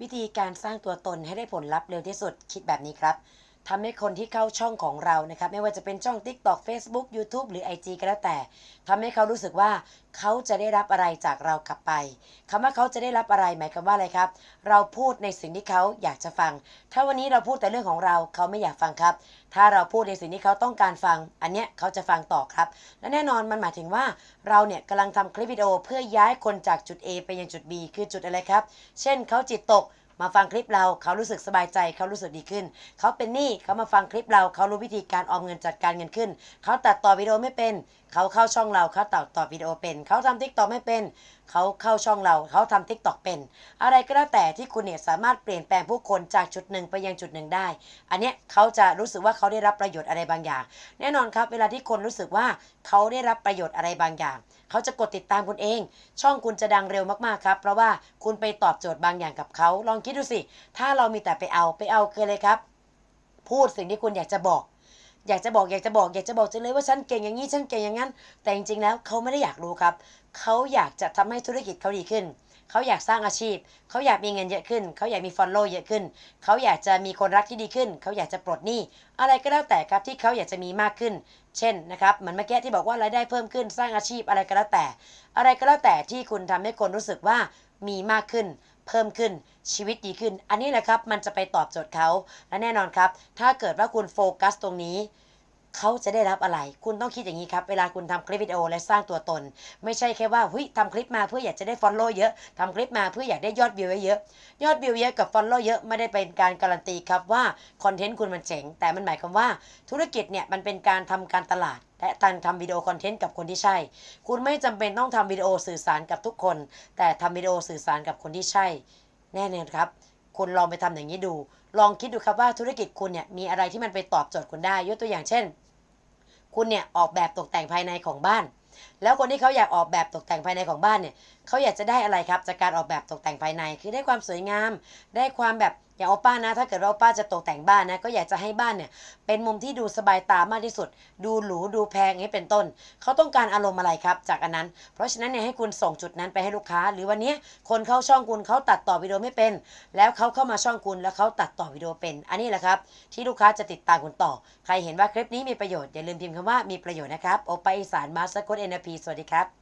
วิธีการสร้างตัวตนให้ได้ผลลัพธ์เร็วที่สุดคิดแบบนี้ครับ ทำให้คนที่เข้าช่องของเรานะครับไม่ว่าจะเป็นช่อง TikTok Facebook YouTube หรือ IG ก็แล้วแต่ทำให้เขารู้สึกว่าเขาจะได้รับอะไรจากเรากลับไปคำว่าเขาจะได้รับอะไรหมายความว่าอะไรครับ เราพูดในสิ่งที่เขาอยากจะฟัง ถ้าวันนี้เราพูดแต่เรื่องของเราเขาไม่อยากฟังครับ ถ้าเราพูดในสิ่งที่เขาต้องการฟัง อันเนี้ยเขาจะฟังต่อครับ และแน่นอนมันหมายถึงว่าเราเนี่ยกำลังทำคลิปวิดีโอเพื่อย้ายคนจากจุด A ไปยังจุด B คือจุดอะไรครับ เช่นเขาจิตตก มาฟังคลิปเราเขารู้สึกสบายใจเขารู้สึกดีขึ้น เขาเป็นหนี้เขามาฟังคลิปเราเขารู้วิธีการออมเงินจัดการเงินขึ้น เขาตัดต่อวิดีโอไม่เป็นเขาเข้าช่องเราเขาตัดต่อวิดีโอเป็น เขาทำทิกตอกไม่เป็น เขาเข้าช่องเรา เขาทำทิกตอกเป็น อะไรก็แล้วแต่ที่คุณเนี่ยสามารถเปลี่ยนแปลงผู้คนจากจุดหนึ่งไปยังจุดหนึ่งได้ อันเนี้ยเขาจะรู้สึกว่าเขาได้รับประโยชน์อะไรบางอย่าง แน่นอนครับ เวลาที่คนรู้สึกว่าเขาได้รับประโยชน์อะไรบางอย่าง เขาจะกดติดตามคุณเอง ช่องคุณจะดังเร็วมากๆครับ เพราะว่าคุณไปตอบโจทย์บางอย่างกับเขา ลองคิดดูสิ ถ้าเรามีแต่ไปเอา ไปเอาคือเลยครับ พูดสิ่งที่คุณอยากจะบอก อยากจะบอกอยากจะบอกอยากจะบอกจังเลยว่าฉันเก่งอย่างนี้ฉันเก่งอย่างนั้น แต่จริงๆแล้วเขาไม่ได้อยากรู้ครับ เขาอยากจะทำให้ธุรกิจเขาดีขึ้น เขาอยากสร้างอาชีพ เขาอยากมีเงินเยอะขึ้น เขาอยากมีฟอลโล่เยอะขึ้น เขาอยากจะมีคนรักที่ดีขึ้น เขาอยากจะปลดหนี้อะไรก็แล้วแต่ครับที่เขาอยากจะมีมากขึ้น เช่นนะครับเหมือนเมื่อกี้ที่บอกว่ารายได้เพิ่มขึ้นสร้างอาชีพอะไรก็แล้วแต่ อะไรก็แล้วแต่ที่คุณทำให้คนรู้สึกว่ามีมากขึ้น เพิ่มขึ้นชีวิตดีขึ้น อันนี้แหละครับ มันจะไปตอบโจทย์เขาและแน่นอนครับ ถ้าเกิดว่าคุณโฟกัสตรงนี้ เขาจะได้รับอะไร คุณต้องคิดอย่างนี้ครับ เวลาคุณทำคลิปวิดีโอและสร้างตัวตน ไม่ใช่แค่ว่าเฮ้ยทำคลิปมาเพื่ออยากจะได้ฟอลโล่เยอะทำคลิปมาเพื่ออยากได้ยอดวิวเยอะ ยอดวิวเยอะกับฟอลโล่เยอะไม่ได้เป็นการการันตีครับว่าคอนเทนต์คุณมันเจ๋ง แต่มันหมายความว่าธุรกิจเนี่ยมันเป็นการทำการตลาดและการทำวิดีโอคอนเทนต์กับคนที่ใช่ คุณไม่จำเป็นต้องทำวิดีโอสื่อสารกับทุกคน แต่ทำวิดีโอสื่อสารกับคนที่ใช่ แน่นอนครับ คุณลองไปทำอย่างนี้ดู ลองคิดดูครับว่าธุรกิจคุณเนี่ยมีอะไรที่มันไปตอบโจทย์คุณได้ ยกตัวอย่างเช่น คุณเนี่ยออกแบบตกแต่งภายในของบ้าน แล้วคนที่เขาอยากออกแบบตกแต่งภายในของบ้านเนี่ย เขาอยากจะได้อะไรครับจากการออกแบบตกแต่งภายใน คือได้ความสวยงาม ได้ความแบบอย่างโอป้านะ ถ้าเกิดว่าโอป้าจะตกแต่งบ้านนะ ก็อยากจะให้บ้านเนี่ยเป็นมุมที่ดูสบายตามากที่สุด ดูหรูดูแพงอย่างนี้เป็นต้น เขาต้องการอารมณ์อะไรครับ จากอันนั้น เพราะฉะนั้นเนี่ยให้คุณส่งจุดนั้นไปให้ลูกค้า หรือวันนี้คนเข้าช่องคุณเขาตัดต่อวิดีโอไม่เป็น แล้วเขาเข้ามาช่องคุณแล้วเขาตัดต่อวิดีโอเป็น อันนี้แหละครับที่ลูกค้าจะติดตามคุณต่อ ใครเห็นว่าคลิปนี้มีประโยชน์อย่าลืมพิมพ์คำว่ามีประโยชน์นะครับโอป้าอีสานมาสกดเอ็นพีสวัสดีครับ